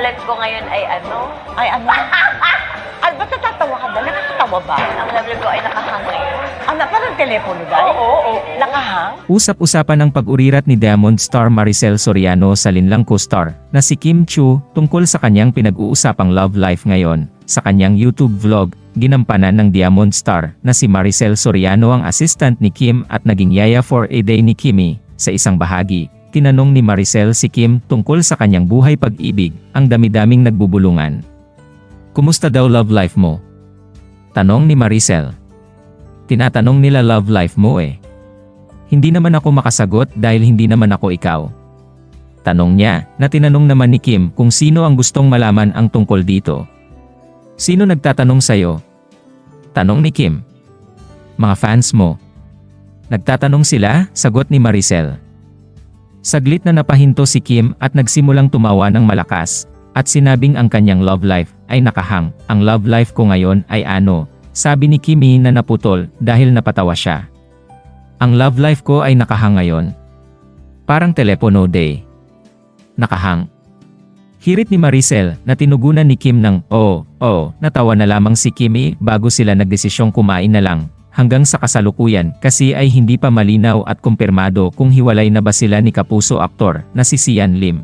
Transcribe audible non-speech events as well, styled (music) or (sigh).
life ko ngayon ay ano? Ay, ano? (laughs) Ay, ba't natatawa ka ba? Nakakatawa ba? Ang love life ko ay nakahang ngayon. Ano, parang telepono dahil? Oo, oo, oo. Nakahang? Usap-usapan ng pag-urirat ni Diamond star Maricel Soriano sa linlang co-star na si Kim Chu tungkol sa kanyang pinag-uusapang love life ngayon. Sa kanyang YouTube vlog, ginampanan ng Diamond star na si Maricel Soriano ang assistant ni Kim at naging yaya for a day ni Kimi. Sa isang bahagi, tinanong ni Maricel si Kim tungkol sa kanyang buhay pag-ibig, ang dami-daming nagbubulungan. Kumusta daw love life mo? Tanong ni Maricel. Tinatanong nila love life mo eh. Hindi naman ako makasagot dahil hindi naman ako ikaw. Tanong niya, na tinanong naman ni Kim kung sino ang gustong malaman ang tungkol dito. Sino nagtatanong sa'yo? Tanong ni Kim. Mga fans mo. Nagtatanong sila, sagot ni Maricel. Saglit na napahinto si Kim at nagsimulang tumawa ng malakas. At sinabing ang kanyang love life ay nakahang. Ang love life ko ngayon ay ano, sabi ni Kimi na naputol dahil napatawa siya. Ang love life ko ay nakahang ngayon. Parang telepono day. Nakahang. Hirit ni Maricel na tinugunan ni Kim ng oh, oh, natawa na lamang si Kimi bago sila nagdesisyong kumain na lang. Hanggang sa kasalukuyan kasi ay hindi pa malinaw at kumpirmado kung hiwalay na ba sila ni kapuso aktor na si Sian Lim.